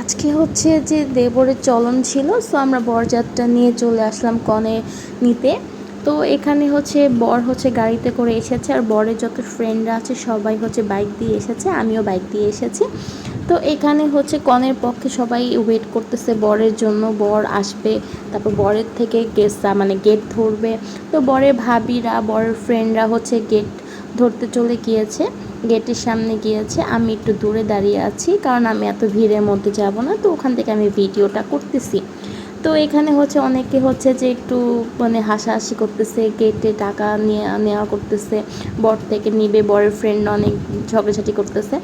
আজকে হচ্ছে যে দেবরের চলন ছিল সো আমরা বরযাত্রা নিয়ে চলে আসলাম কনে নিতে। তো এখানে হচ্ছে বর হচ্ছে গাড়িতে করে এসেছে, আর বরের যত ফ্রেন্ডরা আছে সবাই হচ্ছে বাইক দিয়ে এসেছে, আমিও বাইক দিয়ে এসেছি। তো এখানে হচ্ছে কনের পক্ষে সবাই ওয়েট করতেছে বরের জন্য, বর আসবে, তারপর বরের থেকে গেসা মানে গেট ধরবে। তো বরের ভাবিরা, বরের ফ্রেন্ডরা হচ্ছে গেট ধরতে চলে গিয়েছে, গেটের সামনে গিয়েছে। আমি একটু দূরে দাঁড়িয়ে আছি, কারণ আমি এত ভিড়ের মধ্যে যাব না, তো ওখান থেকে আমি ভিডিওটা করতেছি। তো এখানে হচ্ছে অনেকে হচ্ছে যে একটু মানে হাসাহাসি করতেছে গেটে টাকা নিয়ে, নেওয়া করতেছে, বর থেকে নিবে, বরের ফ্রেন্ড অনেক ঝগড়াঝাটি করতেছে।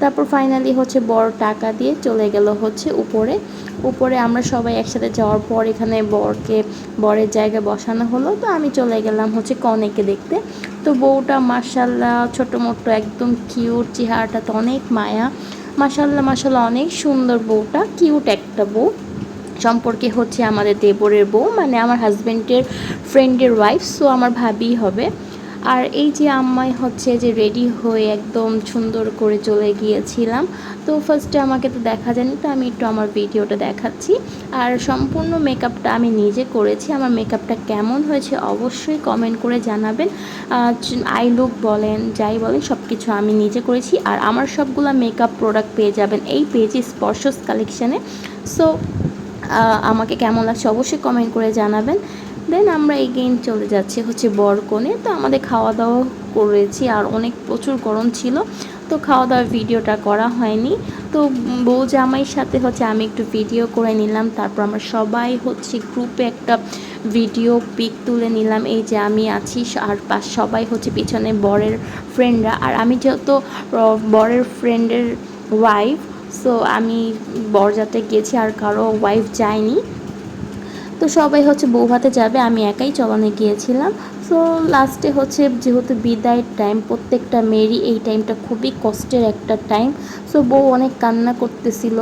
তারপর ফাইনালি হচ্ছে বড় টাকা দিয়ে চলে গেল হচ্ছে উপরে। উপরে আমরা সবাই একসাথে যাওয়ার পর এখানে বরকে, বরের জায়গায় বসানো হলো। তো আমি চলে গেলাম হচ্ছে কনেকে দেখতে। তো বউটা মার্শাল্লাহ ছোটো মোটো, একদম কিউট চেহারাটা তো অনেক মায়া। মাসাল্লাহ মাসাল্লাহ অনেক সুন্দর বউটা কিউট একটা বউ। সম্পর্কে হচ্ছে আমাদের দেবরের বউ মানে আমার হাজব্যান্ডের ফ্রেন্ডের ওয়াইফ সো আমার ভাবি হবে। আর এই যে আম্মাই হচ্ছে যে রেডি হয়ে একদম সুন্দর করে চলে গিয়েছিলাম, তো ফার্স্টে আমাকে তো দেখা যায়নি, তো আমি একটু আমার ভিডিওটা দেখাচ্ছি। আর সম্পূর্ণ মেকআপটা আমি নিজে করেছি, আমার মেকআপটা কেমন হয়েছে অবশ্যই কমেন্ট করে জানাবেন। আই লুক বলেন, যাই বলেন সব কিছু আমি নিজে করেছি, আর আমার সবগুলো মেকআপ প্রোডাক্ট পেয়ে যাবেন এই পেজে স্পর্শস কালেকশানে সো আমাকে কেমন লাগছে অবশ্যই কমেন্ট করে জানাবেন। দেন আমরা এগেইন চলে যাচ্ছি হচ্ছে বরকনে। তো আমাদের খাওয়া দাওয়া করেছি আর অনেক প্রচুর গরম ছিল। তো খাওয়া দাওয়ার ভিডিওটা করা হয়নি। তো বউ জামাইয়ের সাথে হচ্ছে আমি একটু ভিডিও করে নিলাম। তারপর আমরা সবাই হচ্ছে গ্রুপে একটা ভিডিও পিক তুলে নিলাম। এই যে আমি আছি আর পাশ সবাই হচ্ছে পিছনে বরের ফ্রেন্ডরা আর আমি যেহেতু বরের ফ্রেন্ডের ওয়াইফ সো আমি বরযাতে গেছি আর কারও ওয়াইফ যায়নি। তো সবাই হচ্ছে বউ হাতে যাবে, আমি একাই চলনে গিয়েছিলাম। সো লাস্টে হচ্ছে যেহেতু বিদায়ের টাইম প্রত্যেকটা মেয়েরই এই টাইমটা খুবই কষ্টের একটা টাইম সো বউ অনেক কান্না করতেছিল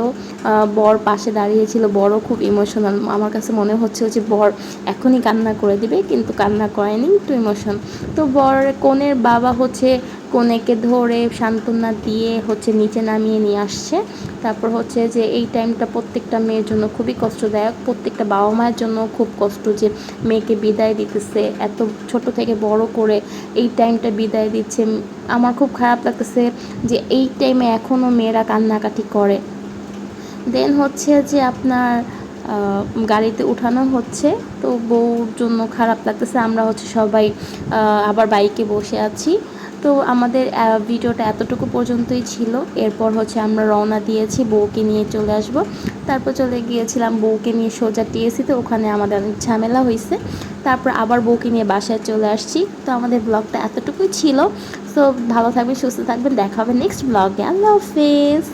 বর পাশে দাঁড়িয়েছিল বড়ও খুব ইমোশনাল আমার কাছে মনে হচ্ছে যে বর এখনই কান্না করে দিবে, কিন্তু কান্না করেনি একটু ইমোশন তো বর কনের বাবা হচ্ছে কনেকে ধরে সান্ত্বনা দিয়ে হচ্ছে নিচে নামিয়ে নিয়ে আসছে। তারপর হচ্ছে যে এই টাইমটা প্রত্যেকটা মেয়ের জন্য খুবই কষ্টদায়ক। প্রত্যেকটা বাবা মায়ের জন্য খুব কষ্ট যে মেয়েকে বিদায় দিতেছে, এত ছোট থেকে বড় করে এই টাইমটা বিদায় দিচ্ছে। আমার খুব খারাপ লাগতেছে যে এই টাইমে এখনও মেয়েরা কান্নাকাটি করে। দেন হচ্ছে যে আপনার গাড়িতে উঠানো হচ্ছে, তো বউর জন্য খারাপ লাগতেছে। আমরা হচ্ছে সবাই আবার বাইকে বসে আছি। তো আমাদের ভিডিওটা এতটুকু পর্যন্তই ছিল। এরপর হচ্ছে আমরা রওনা দিয়েছি, বউকে নিয়ে চলে আসব। তারপর চলে গিয়েছিলাম বউকে নিয়ে সোজা টিএসিতে ওখানে আমাদের অনেক ঝামেলা হয়েছে। তারপর আবার বউকে নিয়ে বাসায় চলে আসছি। তো আমাদের ব্লগটা এতটুকুই ছিল। তো ভালো থাকবেন, সুস্থ থাকবেন। দেখা হবে নেক্সট ব্লগে। আল্লাহ হাফেজ।